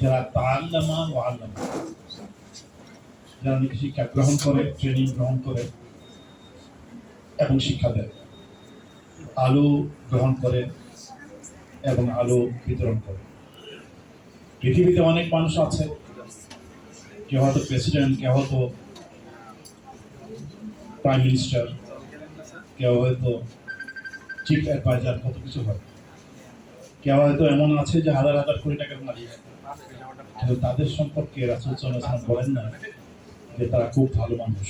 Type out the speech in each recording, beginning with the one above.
যারা তাল্লামা ও আল্লামা, যারা নাকি শিক্ষা গ্রহণ করে ট্রেনিং গ্রহণ করে এবং শিক্ষা দেয়, আলো গ্রহণ করে এবং আলো বিতরণ করে। পৃথিবীতে অনেক মানুষ আছে, কেউ হয়তো প্রেসিডেন্ট কেউ হয়তো প্রাইম মিনিস্টার কেউ হয়তো চিফ অ্যাডভাইজার কত কিছু হয়। কেউ হয়তো এমন আছে যে হাজার হাজার কোটি টাকার মালিক তাদের সম্পর্কে রাসুল সাল্লাল্লাহু বলেন না যে তারা খুব ভালো মানুষ।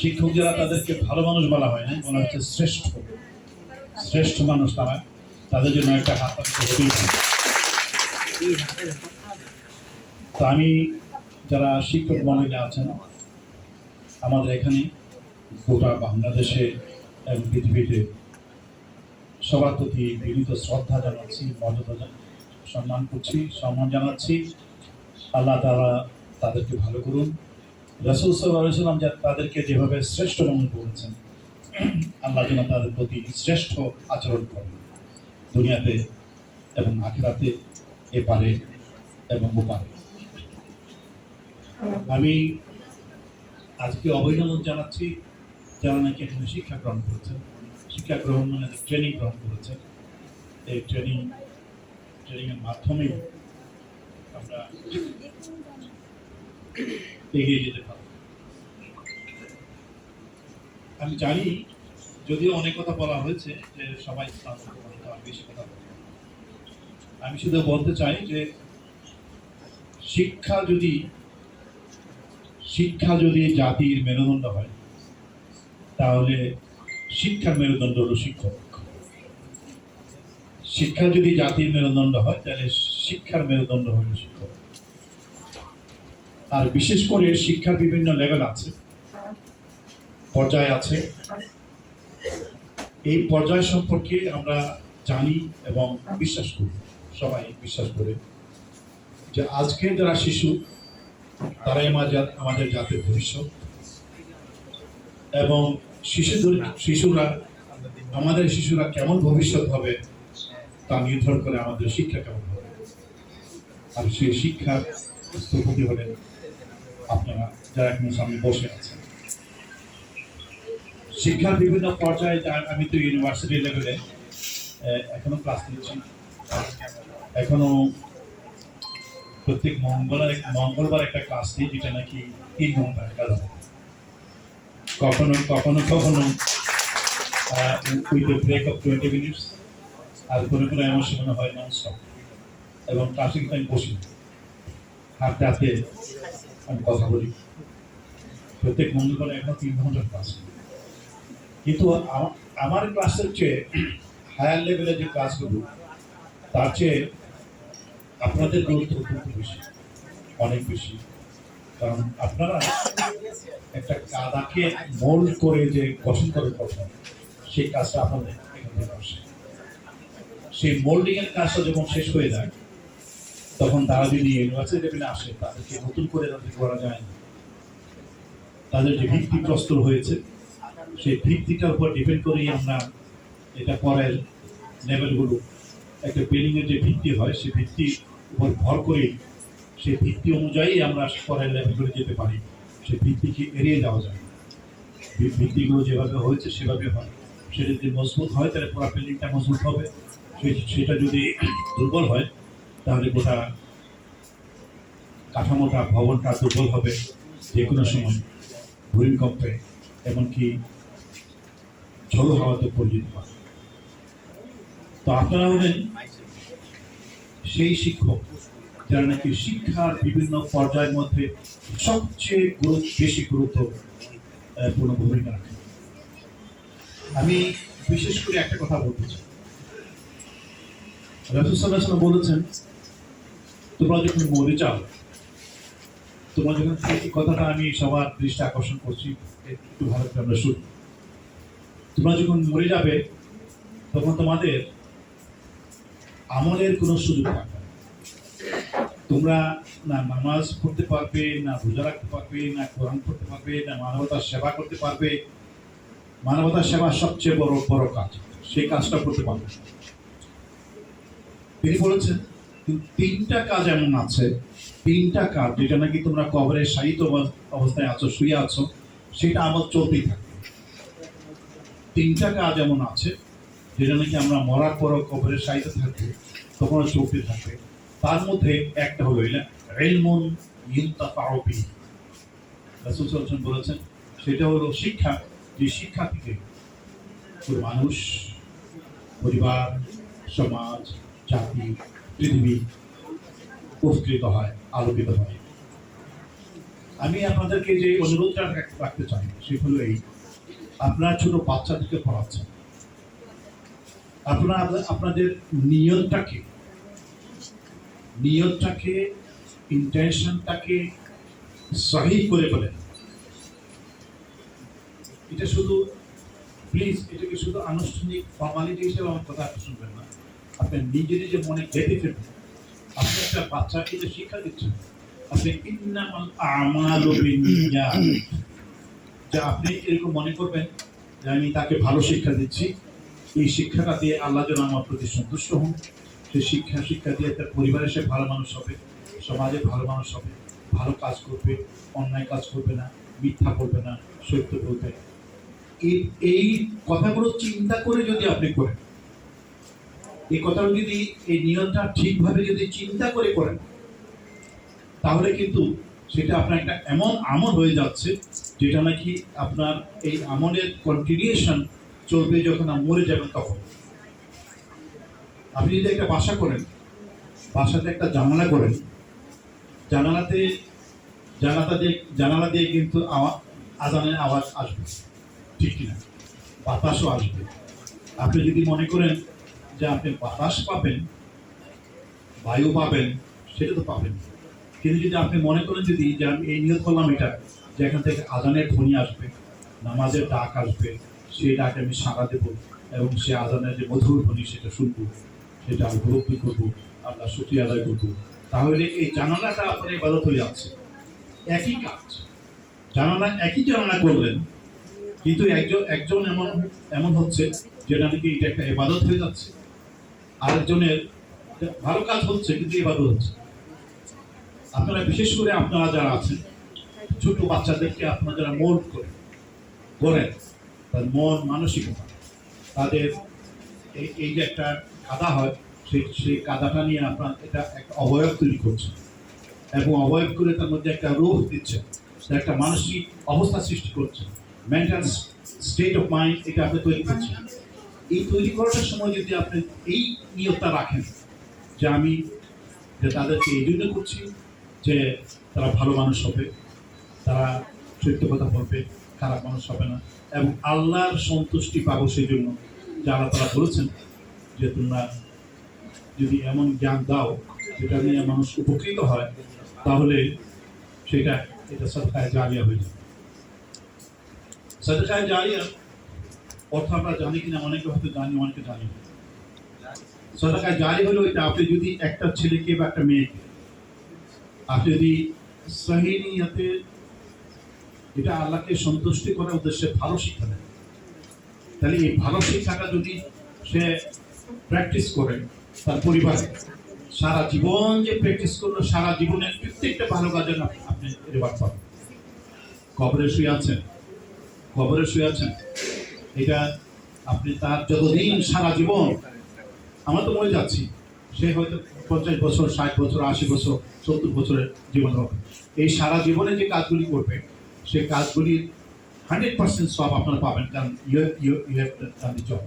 শিক্ষক যারা তাদেরকে ভালো মানুষ বলা হয় না বলা হচ্ছে শ্রেষ্ঠ। শ্রেষ্ঠ মানুষ তারা। তাদের জন্য একটা হাত। তো আমি যারা শিক্ষক মন্ডলী আছেন, আমাদের এখানে গোটা বাংলাদেশে পৃথিবীতে সবার প্রতি বিনীত শ্রদ্ধা জানাচ্ছি, মর্যাদা সম্মান করছি, সম্মান জানাচ্ছি। আল্লাহ তারা তাদেরকে ভালো করুন। রসুল সাল্লাম যা তাদেরকে যেভাবে শ্রেষ্ঠ মনে করেছেন আল্লাহ যেন তাদের প্রতি শ্রেষ্ঠ আচরণ করেন। দুনিয়াতে এবং আখেরাতে এপারে এবং ওপারে। আমি আজকে অভিনন্দন জানাচ্ছি যারা নাকি এখানে শিক্ষা গ্রহণ করেছেন। শিক্ষা গ্রহণ মানে ট্রেনিং গ্রহণ করেছেন এই ট্রেনিং ট্রেনিংয়ের মাধ্যমে আমরা এগিয়ে যেতে পারব আমি জানি যদিও অনেক কথা বলা হয়েছে যে সবাই ক্লান্ত, বেশি কথা বলব না। আমি শুধু বলতে চাই যে শিক্ষা যদি শিক্ষা যদি জাতির মেরুদণ্ড হয় তাহলে শিক্ষার মেরুদণ্ড হলো শিক্ষক। শিক্ষা যদি জাতির মেরুদণ্ড হয়, তাহলে শিক্ষার মেরুদণ্ড হলো শিক্ষক। আর বিশেষ করে শিক্ষার বিভিন্ন লেভেল আছে, পর্যায় আছে। এই পর্যায় সম্পর্কে আমরা জানি এবং বিশ্বাস করি, সবাই বিশ্বাস করে যে আজকে যারা শিশু, তারাই আমাদের আমাদের জাতির ভবিষ্যৎ। এবং শিশুদের শিশুরা, আমাদের শিশুরা কেমন ভবিষ্যৎ হবে তা নির্ভর করে আমাদের শিক্ষা কেমন হবে। আর সেই শিক্ষার স্থপতি হলেন আপনারা, যারা এখন সামনে বসে আছেন। শিক্ষার বিভিন্ন পর্যায়ে আমি তো ইউনিভার্সিটি লেভেলে এখনও ক্লাস নিচ্ছি। এখনও প্রত্যেক মঙ্গলবার মঙ্গলবার একটা ক্লাস নিই, যেটা নাকি তিন ঘণ্টা কাজ কখনো কখনো কখনো with break of twenty minutes আর কোনো কোনো এমন সেখানে হয় নন স্টপ এবং কিন্তু আমি বসি। হাতে হাতে আমি কথা বলি। প্রত্যেক মঙ্গলবার এখন তিন ঘণ্টার ক্লাস কিন্তু আমা- আমার ক্লাসের চেয়ে হায়ার লেভেলের যে ক্লাসগুলো তার চেয়ে আপনাদের গুরুত্ব কিন্তু বেশি, অনেক বেশি। কারণ আপনারা একটা কাদাকে মোল্ড করে যে গঠন করে প্রথম, সেই কাজটা আপনাদের সেই মোল্ডিং এর কাজটা যখন শেষ হয়ে যায়, তখন তারা যদি ইউনিভার্সিটি লেভেলে আসে, তাদেরকে নতুন করে তাদের করা যায় না। তাদের যে ভিত্তি প্রস্তর হয়েছে, সেই ভিত্তিটার উপর ডিপেন্ড করেই আমরা এটা পরের লেভেলগুলো একটা বিল্ডিং এর যে ভিত্তি হয়, সেই ভিত্তির উপর ভর করে সেই ভিত্তি অনুযায়ী আমরা পরের লেভেলগুলো যেতে পারি। সেই ভিত্তিকে এড়িয়ে যাওয়া যায়। ভিত্তিগুলো যেভাবে হয়েছে, সেভাবে হয়। সেটা যদি মজবুত হয়, তাহলে পুরো বিল্ডিংটা মজবুত হবে। সেটা যদি দুর্বল হয়, তাহলে গোটা কাঠামোটা, ভবনটা দুর্বল হবে যে কোনো সময়। ভূমিকম্পে, এমনকি ঝড়ো হাওয়াতে পড়ে যেতে পারে তো আপনারা হলেন সেই শিক্ষক যারা নাকি শিক্ষার বিভিন্ন পর্যায়ের মধ্যে সবচেয়ে বেশি গুরুত্ব আহ, ভূমিকা রাখেন আমি বিশেষ করে একটা কথা বলতে চাই। রাসুসাল্লাহ বলেছেন তোমরা যখন মরে যাও তোমরা যখন এই কথাটা আমি সবার দৃষ্টি আকর্ষণ করছি একটু ভালো করে আমরা শুনি। তোমরা যখন মরে যাবে তখন তোমাদের আমলের কোনো সুযোগ থাকবে না। তোমরা না নামাজ পড়তে পারবে, না রোজা রাখতে পারবে, না কোরআন পড়তে পারবে, না মানবতার সেবা করতে পারবে। মানবতার সেবা সবচেয়ে বড় বড় কাজ। সেই কাজটা করতে পারবে। তিনি বলেছেন, তিনটা কাজ এমন আছে, তিনটা কাজ যেটা নাকি তোমরা কবরের সাহিত্য অবস্থায় আছো, শুয়ে আছো, সেটা আমার চলতেই থাকবে। তিনটা কাজ এমন আছে, যেটা নাকি আমরা মরার পরও কবরের সাহিত্য থাকবে তখন চলতে থাকবে। তার মধ্যে একটা হলো রেলমন ওয়াসাল্লাম বলেছেন, সেটা হলো শিক্ষা, যে শিক্ষা থেকে মানুষ, পরিবার, সমাজ, জাতি, পৃথিবী উপকৃত হয়, আলোকিত হয়। আমি আপনাদেরকে যে অনুরোধটা রাখতে চাই সেটা হলো এই, আপনারা ছোট বাচ্চাদেরকে পড়াচ্ছেন। আপনারা, আপনাদের নিয়তটাকে নিয়তটাকে ইন্টেনশনটাকে সহি করে ফেলেন এটা শুধু প্লিজ এটাকে শুধু আনুষ্ঠানিক ফর্মালিটি হিসেবে আমার কথা শুনবেন না। আপনি নিজে নিজে মনে গেঁথে ফেলবেন। আপনি একটা বাচ্চাকে যে শিক্ষা দিচ্ছেন, আপনি ইন্নামাল যে আপনি এরকম মনে করবেন যে আমি তাকে ভালো শিক্ষা দিচ্ছি। এই শিক্ষাটা দিয়ে আল্লাহ যেন আমার প্রতি সন্তুষ্ট হন। সেই শিক্ষা শিক্ষা দিয়ে তার পরিবারে সে ভালো মানুষ হবে, সমাজে ভালো মানুষ হবে, ভালো কাজ করবে, অন্যায় কাজ করবে না, মিথ্যা করবে না, সত্য বলবে এই এই কথাগুলো চিন্তা করে যদি আপনি করেন, এই কথাগুলো যদি, এই নিয়মটা ঠিকভাবে যদি চিন্তা করে করেন, তাহলে কিন্তু সেটা আপনার একটা এমন আমল হয়ে যাচ্ছে, যেটা নাকি আপনার এই আমলের কন্টিনিউশন চলবে যখন মরে যাবেন তখন। আপনি যদি একটা বাসা করেন, বাসাতে একটা জানালা করেন, জানালাতে জানালা দিয়ে জানালা দিয়ে কিন্তু আজানের আওয়াজ আসবে। ঠিক কিনা? বাতাসও আসবে। আপনি যদি মনে করেন যে আপনি বাতাস পাবেন, বায়ু পাবেন, সেটা তো পাবেন। কিন্তু যদি আপনি মনে করেন যদি, যে আমি এই নিয়োগ করলাম এটা, যে এখান থেকে আজানের ধ্বনি আসবে, নামাজের ডাক আসবে, সেই ডাকে আমি সাড়া দেব এবং সে আজানের যে মধুর ধ্বনি সেটা শুনব। সেটা আমি উপলব্ধি করব, আল্লাহ সুখী আদায় করব। তাহলে এই জানালাটা আপনার ইবাদত হয়ে যাচ্ছে একই কাজ। জানালা একই জানালা করলেন, কিন্তু একজন একজন এমন এমন হচ্ছে যেটা নাকি এটা একটা ইবাদত হয়ে যাচ্ছে। আরেকজনের ভালো কাজ হচ্ছে, কিন্তু ইবাদত হচ্ছে। আপনারা বিশেষ করে আপনারা যারা আছেন, ছোট বাচ্চাদেরকে আপনারা যারা মোল্ড করেন করেন তার মন মানসিকতা, তাদের এই যে একটা কাদা হয়, সেই সেই কাদাটা নিয়ে আপনার এটা একটা অবয়ব তৈরি করছে। এবং অবয়ব করে তার মধ্যে একটা রোগ দিচ্ছে তার একটা মানসিক অবস্থা সৃষ্টি করছে। মেন্টাল স্টেট অফ মাইন্ড এটা আপনি তৈরি করছেন। এই তৈরি করার সময় যদি আপনি এই নিয়তটা রাখেন, যে আমি যে তাদেরকে এই জন্য করছি যে তারা ভালো মানুষ হবে, তারা সত্য কথা বলবে, খারাপ মানুষ হবে না, এবং আল্লাহর সন্তুষ্টি পাবো সেই জন্য, যারা তারা বলেছেন যে তোমরা যদি এমন জ্ঞান দাও যেটা নিয়ে মানুষ উপকৃত হয়, তাহলে সেটা, এটা সদকায় জারিয়া হয়ে যাবে। সদকায় জারিয়া অর্থ আমরা জানি কিনা, অনেকে হয়তো জানি, অনেকে জানি সদকায় জারি হলো এটা, আপনি যদি একটা ছেলেকে বা একটা মেয়েকে, আপনি যদি সহিনিয়াতে এটা আল্লাহকে সন্তুষ্টি করার উদ্দেশ্যে ভালো শিক্ষা দেয় তাহলে এই ভালো শিক্ষাটা যদি সে প্র্যাকটিস করে তার পরিবারে। সারা জীবন যে প্র্যাকটিস করল, সারা জীবনের প্রত্যেকটা ভালো কাজের আপ- আপনি রেওয়ার্ড পাবেন। কবরে শুয়ে আছেন। কবরে শুয়ে আছেন। এটা আপনি তার যতদিন সারা জীবন আমরা তো মরে যাচ্ছি। সে হয়তো পঞ্চাশ বছর, ষাট বছর, আশি বছর, সত্তর বছরের জীবন হবে। এই সারা জীবনে যে কাজগুলি করবে সেই কাজগুলির হান্ড্রেড পার্সেন্ট সব আপনারা পাবেন। কারণ you you you have job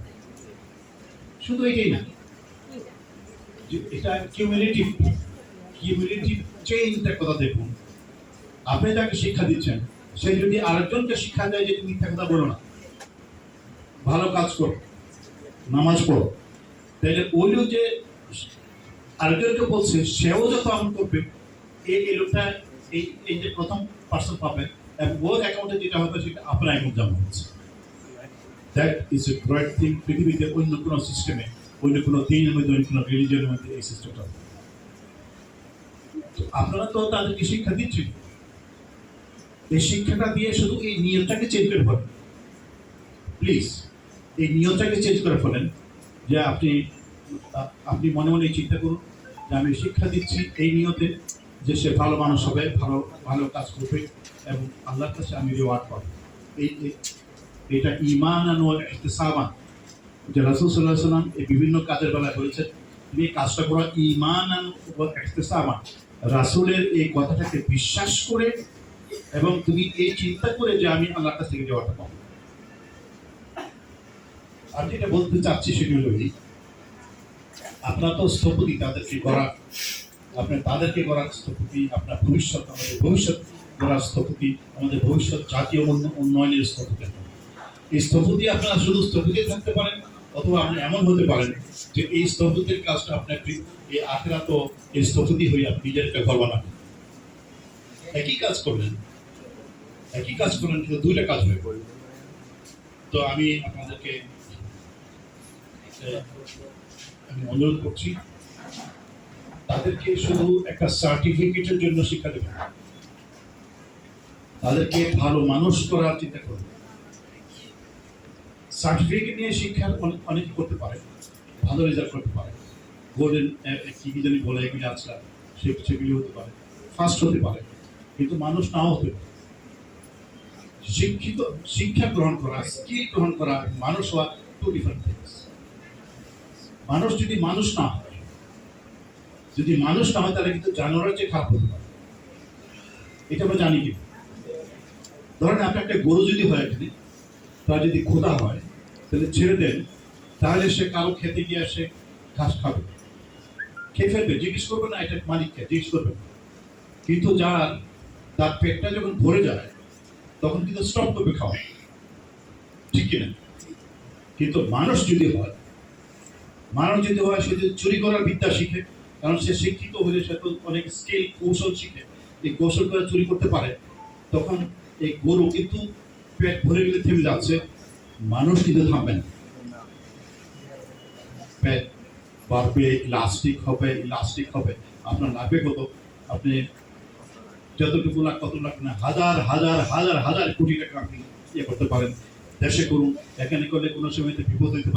শুধু এটাই না। এটা কিউমিলেটিভ কিউমিলেটিভ চেইনটার কথা দেখুন? আপনি যাকে শিক্ষা দিচ্ছেন, সে যদি আরেকজনকে শিক্ষা দেয় যে তুমি মিথ্যা কথা বলো না, ভালো কাজ করো, নামাজ পড়ো, তাহলে ওইও যে আরেকজনকে বলছে, সেও যত আমল করবে, এই এই লোকটা এই এই যে প্রথম পার্সন পাবে, এবং ওর অ্যাকাউন্টে যেটা হবে সেটা আপনার অ্যাকাউন্ট জমা হচ্ছে। That is a great thing পৃথিবীতে অন্য কোনো সিস্টেমে অন্য কোনো দিনের মধ্যে অন্য কোনো রিলিজনের মধ্যে এই সিস্টেমটা। তো আপনারা তো তাদেরকে শিক্ষা দিচ্ছেন। এই শিক্ষাটা দিয়ে শুধু এই নিয়মটাকে চেঞ্জ করে ফেলেন। প্লিজ এই নিয়মটাকে চেঞ্জ করে ফেলেন যে আপনি আপনি মনে মনে চিন্তা করুন যে আমি শিক্ষা দিচ্ছি এই নিয়তে যে সে ভালো মানুষ হবে, ভালো ভালো কাজ করবে এবং আল্লাহর কাছে আমি রিওয়ার্ড পাবো। এই- এটা ইমান আনোয়ার ইহতিসাবান যে রাসুল সাল্লাহ সাল্লাম এই বিভিন্ন কাজের বেলায় বলেছেন এই কাজটা করো ইমান ইহতিসাবান রাসুলের এই কথাটাকে বিশ্বাস করে এবং তুমি এই চিন্তা করে যে আমি আল্লাহর কাছ থেকে রিওয়ার্ডটা পাবো। আর যেটা বলতে চাচ্ছি সেটি এই, আপনার তো স্থপতি, তাদেরকে করা আপনার তাদেরকে করার স্থপতি, আপনার ভবিষ্যৎ, আমাদের ভবিষ্যৎ করার স্থপতি, আমাদের ভবিষ্যৎ জাতীয় উন্ন- উন্নয়নের স্থপতি। এই স্থপতি আপনারা শুধু স্থপতি থাকতে পারেন, অথবা আপনি এমন হতে পারেন যে এই স্থপতির কাজটা আপনার এই আখেরা তো এই স্থপতি হয়ে আপনি নিজের একটা ঘর বানাবেন। একই কাজ করলেন। একই কাজ করলেন, কিন্তু দুইটা কাজ হয়ে পড়বে তো আমি আপনাদেরকে আমি অনুরোধ করছি, তাদেরকে শুধু একটা সার্টিফিকেটের জন্য শিক্ষা দেবেন। তাদেরকে ভালো মানুষ করার চিন্তা করবেন। সার্টিফিকেট নিয়ে শিক্ষা অনেক, অনেকে করতে পারে, ভালো রেজাল্ট করতে পারে। গোল্ডেন কি কি জানি বলে এগুলি আচ্ছা সে, সেগুলি হতে পারে ফার্স্ট হতে পারে, কিন্তু মানুষ নাও হতে পারে। শিক্ষিত, শিক্ষা গ্রহণ করা স্কিল গ্রহণ করা, মানুষ হওয়া টু ডিফারেন্ট থিংস মানুষ যদি মানুষ না হয়, যদি মানুষ না হয়, তাহলে কিন্তু জানোয়ারের চেয়ে খারাপ হতে পারে। এটা আমরা জানি কি? ধরেন আপনি একটা গরু যদি হয় এখানে, তার যদি খোদা হয় তাহলে ছেড়ে দেন, তাহলে সে কারও খেতে গিয়ে সে ঘাস খাবে। খেয়ে ফেলবে, জিজ্ঞেস করবে না, এটা মালিককে জিজ্ঞেস করবে কিন্তু যার, তার পেটটা যখন ভরে যায়, তখন কিন্তু স্টপ করবে খাওয়া। ঠিক কিনা? কিন্তু মানুষ যদি হয়, মানুষ যদি হয়, সে যদি চুরি করার বিদ্যা শিখে, কারণ সে শিক্ষিত হলে সে তো অনেক স্কিল কৌশল শিখে। এই কৌশল করে চুরি করতে পারে, তখন এই গরু কিন্তু পেট ভরে গেলে থেমে যাচ্ছে। মানুষ কিন্তু থামবে না। পেট বাড়বে ইলাস্টিক হবে ইলাস্টিক হবে। আপনার লাগবে কত? আপনি যতটুকু লাখ, কত লাখ না, হাজার হাজার হাজার হাজার কোটি টাকা আপনি ইয়ে করতে পারেন। দেশে করুন, এখানে করলে কোনো সময় বিপদ হইতে